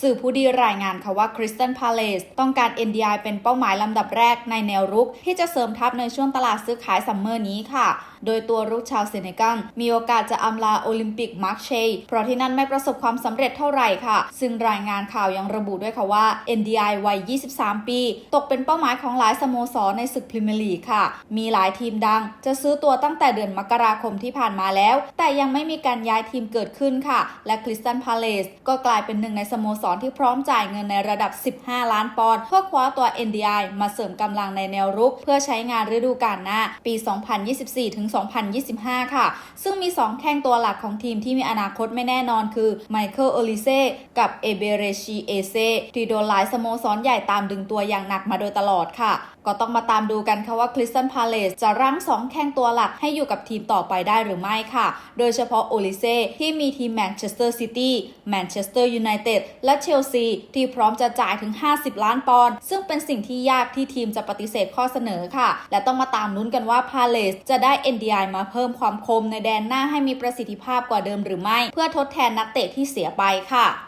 สื่อผู้ดีรายงานค่ะว่าคริสตันพาเลสต้องการ NDI เป็นเป้าหมายลำดับแรกในแนวรุก ที่จะเสริมทัพในช่วงตลาดซื้อขายซัมเมอร์นี้ค่ะ โดยตัวรุกชาวเซเนกัลมีโอกาสจะอำลาโอลิมปิกมาร์กเชยเพราะที่นั่นไม่ประสบความสำเร็จเท่าไหร่ค่ะ ซึ่งรายงานข่าวยังระบุด้วยค่ะว่า NDI วัย 23 ปี ตกเป็นเป้าหมายของหลายสโมสรในศึกพรีเมียร์ลีกค่ะ มีหลายทีมดัง จะซื้อตัวตั้งแต่เดือนมกราคมที่ผ่านมาแล้ว แต่ยังไม่มีการย้ายทีมเกิดขึ้นค่ะ และคริสตันพาเลสก็กลายเป็นหนึ่งในสโมสรที่พร้อมจ่ายเงินในระดับ 15 ล้านปอนด์เพื่อคว้าตัว NDI มาเสริมกำลังในแนวรุก เพื่อใช้งานฤดูกาลหน้า ปี 2024 ถึง 2025 ค่ะ ซึ่งมี 2 แข้งตัวหลักของทีมที่มีอนาคตไม่แน่นอนคือไมเคิลโอลิเซ่กับเอเบเรชีเอเซ่ที่โดนหลายสโมสรใหญ่ตามดึงตัวอย่างหนักมาโดยตลอดค่ะ ก็ต้องมาตามดูกันค่ะว่าคริสตันพาเลสจะรั้ง2 แข้งตัวหลักให้อยู่กับทีมต่อไปได้หรือไม่ค่ะ โดยเฉพาะโอลิเซ่ที่มีทีมแมนเชสเตอร์ซิตี้แมนเชสเตอร์ยูไนเต็ดและเชลซี ที่พร้อมจะจ่ายถึง 50 ล้านปอนด์ซึ่งเป็นสิ่งที่ยากที่ทีมจะปฏิเสธข้อเสนอค่ะ และต้องมาตามลุ้นกันว่าพาเลสจะได้ NDI มาเพิ่มความคมในแดนหน้าให้มีประสิทธิภาพกว่าเดิมหรือไม่ เพื่อทดแทนนักเตะที่เสียไปค่ะ